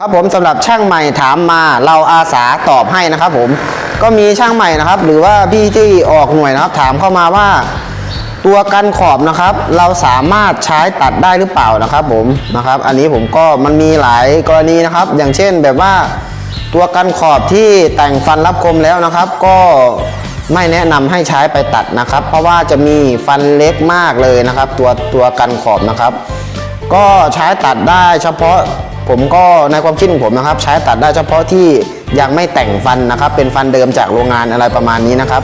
ครับผมสำหรับช่างใหม่ถามมาเราอาสาตอบให้นะครับผมก็มีช่างใหม่นะครับ หรือว่าพี่ที่ออกหน่วยนะครับ ถามเข้ามาว่า ตัวกันขอบนะครับ เราสามารถใช้ตัดได้หรือเปล่านะครับผมนะครับ อันนี้ผมก็มันมีหลายกรณีนะครับ อย่างเช่นแบบว่า ตัวกันขอบที่แต่งฟันรับคมแล้วนะครับ ก็ไม่แนะนำให้ใช้ไปตัดนะครับ เพราะว่าจะมีฟันเล็กมากเลยนะครับ ตัวตัวกันขอบนะครับ ก็ใช้ตัดได้เฉพาะ ผมก็ในความคิดของผมนะครับ ใช้ตัดได้เฉพาะที่ยังไม่แต่งฟันนะครับ เป็นฟันเดิมจากโรงงานอะไรประมาณนี้นะครับ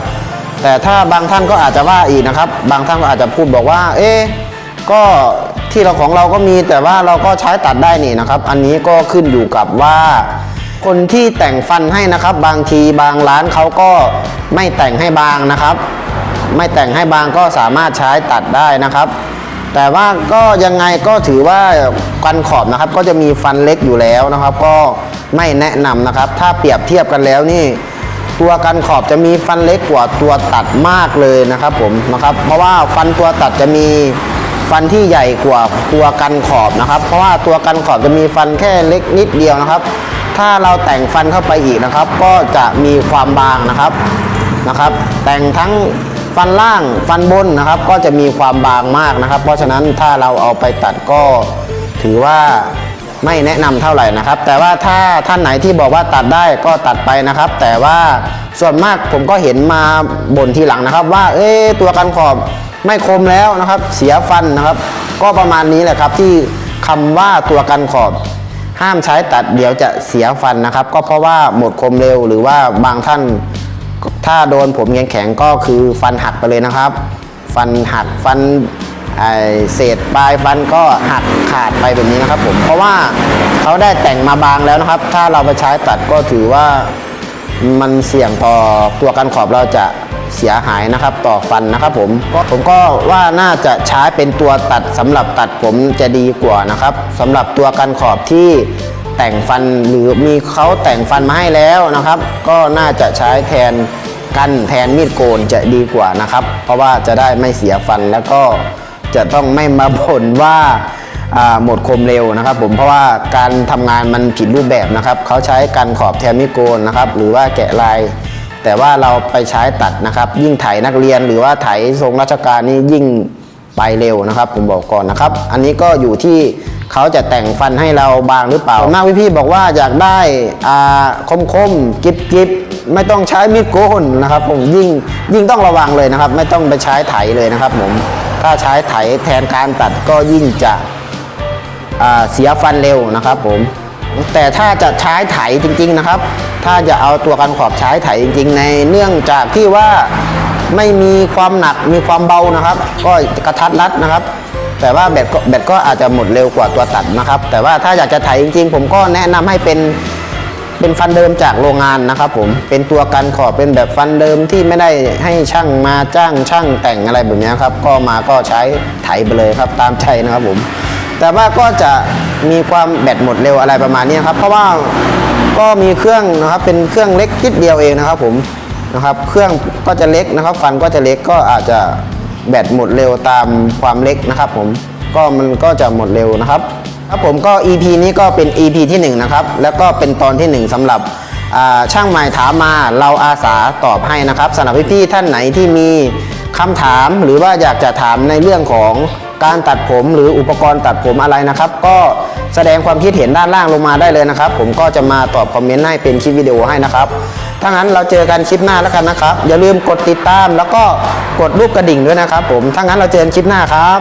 แต่ถ้าบางท่านก็อาจจะว่าอีกนะครับ บางท่านก็อาจจะพูดบอกว่า เอ๊ะก็ที่เราของเราก็มีแต่ว่าเราก็ใช้ตัดได้นี่นะครับ อันนี้ก็ขึ้นอยู่กับว่า คนที่แต่งฟันให้นะครับ บางทีบางร้านเขาก็ไม่แต่งให้บางนะครับ ไม่แต่งให้บางก็สามารถใช้ตัดได้นะครับ แต่ว่าก็ยังไงก็ถือว่ากันขอบนะครับ ก็จะมีฟันเล็กอยู่แล้วนะครับ ก็ไม่แนะนำนะครับ ถ้าเปรียบเทียบกันแล้วนี่ ตัวกันขอบจะมีฟันเล็กกว่าตัวตัดมากเลยนะครับผมนะครับ เพราะว่าฟันตัวตัดจะมีฟันที่ใหญ่กว่าตัวกันขอบนะครับ เพราะว่าตัวกันขอบจะมีฟันแค่เล็กนิดเดียวนะครับ ถ้าเราแต่งฟันเข้าไปอีกนะครับ ก็จะมีความบางนะครับนะครับ แต่งทั้ง ฟันล่างฟันบนนะครับ ก็จะมีความบางมากนะครับ เพราะฉะนั้นถ้าเราเอาไปตัดก็ถือว่าไม่แนะนำเท่าไหร่นะครับ แต่ว่าถ้าท่านไหนที่บอกว่าตัดได้ก็ตัดไปนะครับ แต่ว่าส่วนมากผมก็เห็นมาบ่นทีหลังนะครับ ว่าเอ๊ตัวกันขอบไม่คมแล้วนะครับ เสียฟันนะครับ ก็ประมาณนี้แหละครับที่คำว่าตัวกันขอบ ห้ามใช้ตัดเดี๋ยวจะเสียฟันนะครับ ก็เพราะว่าหมดคมเร็วหรือว่าบางท่าน ถ้าโดนผมแข็งก็คือฟันหักไปเลยนะครับ ฟันหักฟันเศษปลายฟันก็หักขาดไปแบบนี้นะครับ ผมเพราะว่าเขาได้แต่งมาบางแล้วนะครับ ถ้าเราไปใช้ตัดก็ถือว่ามันเสี่ยงต่อตัวกันขอบเราจะเสียหายนะครับต่อฟันนะครับผมก็ผมก็ว่าน่าจะใช้เป็นตัวตัดสำหรับตัดผมจะดีกว่านะครับสำหรับตัวกันขอบที่ แต่งฟันหรือมีเขาแต่งฟันมาให้แล้วนะครับ ก็น่าจะใช้แทนกันแทนมีดโกนจะดีกว่านะครับ เพราะว่าจะได้ไม่เสียฟันแล้วก็จะต้องไม่มาบ่นว่าอ่าหมดคมเร็วนะครับผมเพราะว่าการทำงานมันผิดรูปแบบนะครับเขาใช้กันขอบแทนมีดโกนนะครับหรือว่าแกะลาย แต่ว่าเราไปใช้ตัดนะครับ ยิ่งไถนักเรียนหรือว่าไถทรงราชการนี่ยิ่งไปเร็วนะครับ ผมบอกก่อนนะครับ อันนี้ก็อยู่ที่ เขาจะแต่งฟันให้เราบางหรือเปล่าส่วนมากพี่ๆบอกว่าอยากได้อาคมคมๆกิบกิบไม่ต้องใช้มีดโกนนะครับผมยิ่งยิ่งต้องระวังเลยนะครับ ไม่ต้องไปใช้ไถเลยนะครับผมถ้าใช้ไถแทนการตัดก็ยิ่งจะเสียฟันเร็วนะครับผมแต่ถ้าจะใช้ไถจริง ๆนะครับ ถ้าจะเอาตัวกันขอบใช้ไถจริง ๆ ในเนื่องจากที่ว่าไม่มีความหนักมีความเบานะครับ ก็กระทัดรัดนะครับ แต่ว่าแบตก็แบตก็อาจจะหมดเร็วกว่าตัวตัดนะครับ แต่ว่าถ้าอยากจะไถจริง ๆ ผมก็แนะนำให้เป็นเป็นฟันเดิมจากโรงงานนะครับผมเป็นตัวกันขอบเป็นแบบฟันเดิมที่ไม่ได้ให้ช่างมาจ้างช่างแต่งอะไรแบบนี้ครับ ก็มาก็ใช้ไถไปเลยครับตามใจนะครับผม แต่ว่าก็จะมีความแบตหมดเร็วอะไรประมาณนี้ครับ เพราะว่าก็มีเครื่องนะครับเป็นเครื่องเล็กนิดเดียวเองนะครับผมนะครับ เครื่องก็จะเล็กนะครับ ฟันก็จะเล็กก็อาจจะ แบตหมดเร็วตามความเล็กนะครับผมก็มันก็จะหมดเร็วนะครับครับผมก็ EP นี้ก็เป็น EP ที่1นะครับแล้วก็เป็นตอนที่ 1สำหรับช่างใหม่ถามมาเราอาสาตอบให้นะครับสำหรับพี่ๆท่านไหนที่มีคำถามหรือว่าอยากจะถามในเรื่องของการตัดผมหรืออุปกรณ์ตัดผมอะไรนะครับ ก็แสดงความคิดเห็นด้านล่างลงมาได้เลยนะครับ ผมก็จะมาตอบคอมเมนต์ให้เป็นคลิปวิดีโอให้นะครับ ถ้างั้นเราเจอกันคลิปหน้าแล้วกันนะครับ อย่าลืมกดติดตามแล้วก็กดรูปกระดิ่งด้วยนะครับผมถ้างั้นเราเจอกันคลิปหน้าครับ